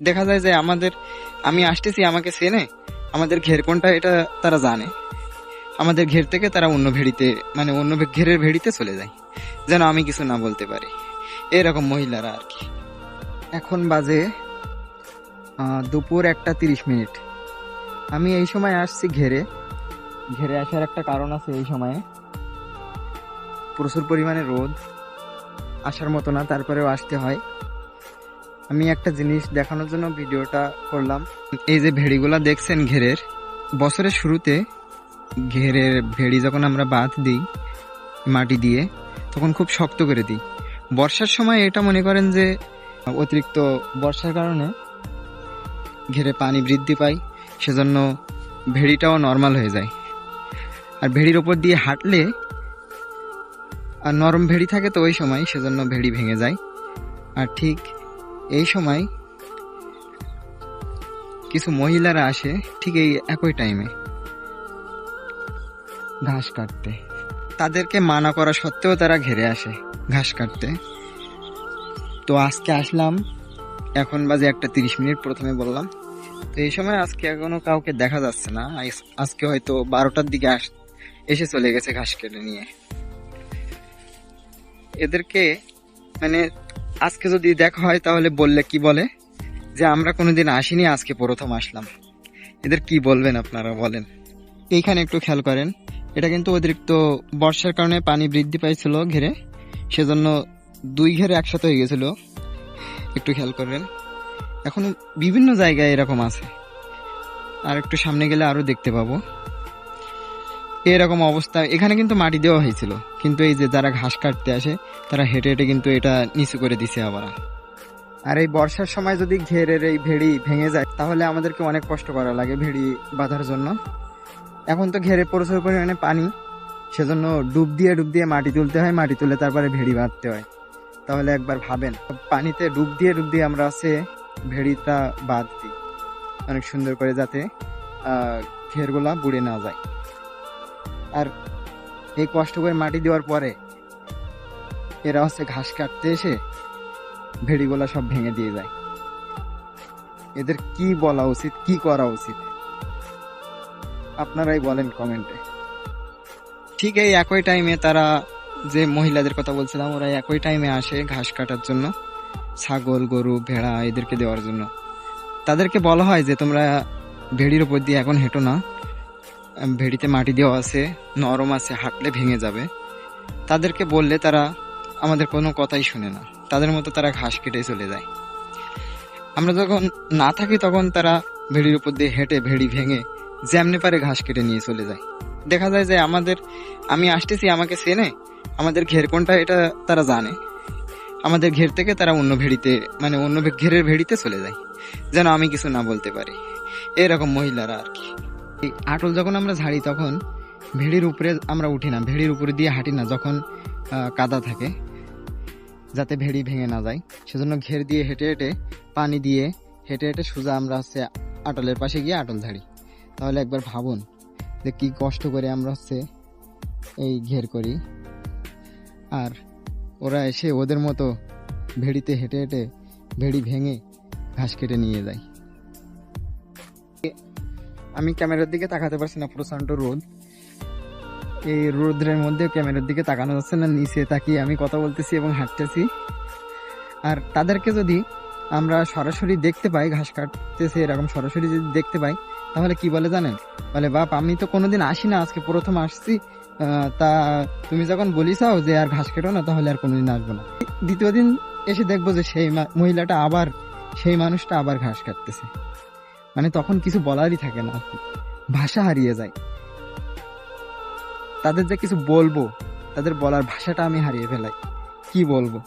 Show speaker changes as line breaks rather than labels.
দেখা যায় যে আমাদের, আমি আসতেছি আমাকে চেনে, আমাদের ঘের কোনটা এটা তারা জানে। আমাদের ঘের থেকে তারা অন্য ভেড়িতে মানে অন্য ঘেরের ভেড়িতে চলে যায়, যেন আমি কিছু না বলতে পারি। এরকম মহিলারা আর কি। এখন বাজে দুপুর একটা তিরিশ মিনিট। আমি এই সময় আসছি ঘেরে। ঘেরে আসার একটা কারণ আছে এই সময়ে। প্রচুর পরিমাণে রোদ। আসার মতো না, তারপরেও আসতে হয়। আমি একটা জিনিস দেখানোর জন্য ভিডিওটা করলাম। এই যে ভেড়িগুলা দেখছেন ঘেরের, বছরের শুরুতে ঘেরের ভেড়ি যখন আমরা বাঁধ দিই মাটি দিয়ে, তখন খুব শক্ত করে দিই। বর্ষার সময় এটা মনে করেন যে অতিরিক্ত বর্ষার কারণে ঘেরে পানি বৃদ্ধি পায়, সেজন্য ভেড়িটাও নর্মাল হয়ে যায়। আর ভেড়ির ওপর দিয়ে হাঁটলে আর নরম ভেড়ি থাকে তো ওই সময়, সেজন্য ভেড়ি ভেঙে যায়। আর ঠিক এই সময় কিছু মহিলারা আসে ঠিক এই একই টাইমে ঘাস কাটতে। তাদেরকে মানা করা সত্ত্বেও তারা ঘেরে আসে ঘাস কাটতে। তো আজকে আসলাম, এখন বাজে একটা তিরিশ মিনিট প্রথমে বললাম। তো এই সময় আজকে এখনও কাউকে দেখা যাচ্ছে না। আজকে হয়তো বারোটার দিকে আস এসে চলে গেছে ঘাস কেটে নিয়ে। এদেরকে মানে আজকে যদি দেখা হয় তাহলে বললে কি বলে? যে আমরা কোনোদিন আসিনি, আজকে প্রথম আসলাম। এদের কি বলবেন আপনারা বলেন? এইখানে একটু খেয়াল করেন, এটা কিন্তু অতিরিক্ত বর্ষার কারণে পানি বৃদ্ধি পাইছিল ঘেরে, সেজন্য দুই ঘেরে একসাথে হয়ে গেছিল। একটু খেয়াল করবেন। এখন বিভিন্ন জায়গায় এরকম আছে। আর একটু সামনে গেলে আরও দেখতে পাবো। এরকম অবস্থা। এখানে কিন্তু মাটি দেওয়া হয়েছিল। কিন্তু এই যে যারা ঘাস কাটতে আসে, তারা হেঁটে হেঁটে কিন্তু এটা নিচু করে দিছে আবার। আর এই বর্ষার সময় যদি ঘেরের এই ভেড়ি ভেঙে যায়, তাহলে আমাদেরকে অনেক কষ্ট করা লাগে ভেড়ি বাঁধার জন্য। এখন তো ঘেরে প্রচুর পরিমাণে পানি। সেজন্য ডুব দিয়ে ডুব দিয়ে মাটি তুলতে হয়, মাটি তুলে তারপরে ভেড়ি বাঁধতে হয়। তাহলে একবার ভাবেন, পানিতে ডুব দিয়ে ডুব দিয়ে আমরা আছে ভেড়িটা বাঁধ দিই অনেক সুন্দর করে যাতে ঘেরগুলা বুড়ে না যায়। আর এই কষ্ট করে মাটি দেওয়ার পরে এরা হচ্ছে ঘাস কাটতে এসে ভেড়িগুলা সব ভেঙে দিয়ে যায়। এদের কি বলা উচিত, কি করা উচিত? আপনারাই বলেন কমেন্টে। ঠিক এই একই টাইমে তারা যে মহিলাদের কথা বলছিলাম, ওরা একই টাইমে আসে ঘাস কাটার জন্য, ছাগল, গরু, ভেড়া এদেরকে দেওয়ার জন্য। তাদেরকে বলা হয় যে, তোমরা ভেড়ির উপর দিয়ে এখন হেঁটো না। ভেড়িতে মাটি দেওয়া আছে, নরম আছে, হাঁটলে ভেঙে যাবে। তাদেরকে বললে তারা আমাদের কোনো কথাই শুনে না। তাদের মতো তারা ঘাস কেটে চলে যায়। আমরা যখন না থাকি তখন তারা ভেড়ির উপর দিয়ে হেঁটে, ভেড়ি ভেঙে যেমনি পারে ঘাস কেটে নিয়ে চলে যায়। দেখা যায় যে আমাদের, আমি আসতেছি, আমাকে চেনে, আমাদের ঘের কোনটা এটা তারা জানে। আমাদের ঘের থেকে তারা অন্য ভেড়িতে মানে অন্য ঘেরের ভেড়িতে চলে যায়। যেন আমি কিছু না বলতে পারি। এরকম মহিলারা আর কি। আটল যখন আমরা ঝাড়ি, তখন ভেড়ির উপরে আমরা উঠি না। ভেড়ির উপরে দিয়ে হাঁটি না, যখন কাদা থাকে, যাতে ভেড়ি ভেঙে না যায়। সেজন্য ঘের দিয়ে হেঁটে হেঁটে পানি দিয়ে হেঁটে হেঁটে সোজা আমরা হচ্ছে আটলের পাশে গিয়ে আটল ঝাড়ি। তাহলে একবার ভাবুন যে কী কষ্ট করে আমরা হচ্ছে এই ঘের করি। আর ওরা এসে ওদের মতো ভেড়িতে হেঁটে হেঁটে ভেড়ি ভেঙে ঘাস কেটে নিয়ে যায়। আমি ক্যামেরার দিকে তাকাতে পারছি না প্রচণ্ড রোদ। এই রোদ্রের মধ্যে ক্যামেরার দিকে তাকানো যাচ্ছে না, নিচে তাকিয়ে আমি কথা বলতেছি এবং হাঁটতেছি। আর তাদেরকে যদি আমরা সরাসরি দেখতে পাই, ঘাস কাটতেছে এরকম সরাসরি যদি দেখতে পাই, তাহলে কি বলে জানেন? বলে, বাপ, আমি তো কোনোদিন আসি না, আজকে প্রথম আসছি। তা তুমি যখন বলিসাও যে আর ঘাস কেটো না, তাহলে আর কোনোদিন আসব না। দ্বিতীয় দিন এসে দেখব যে সেই মহিলাটা আবার, সেই মানুষটা আবার ঘাস কাটতেছে। মানে তখন কিছু বলারই থাকে না। ভাষা হারিয়ে যায়। তাদের যে কিছু বলব, তাদের বলার ভাষাটা আমি হারিয়ে ফেলাই। কি বলব?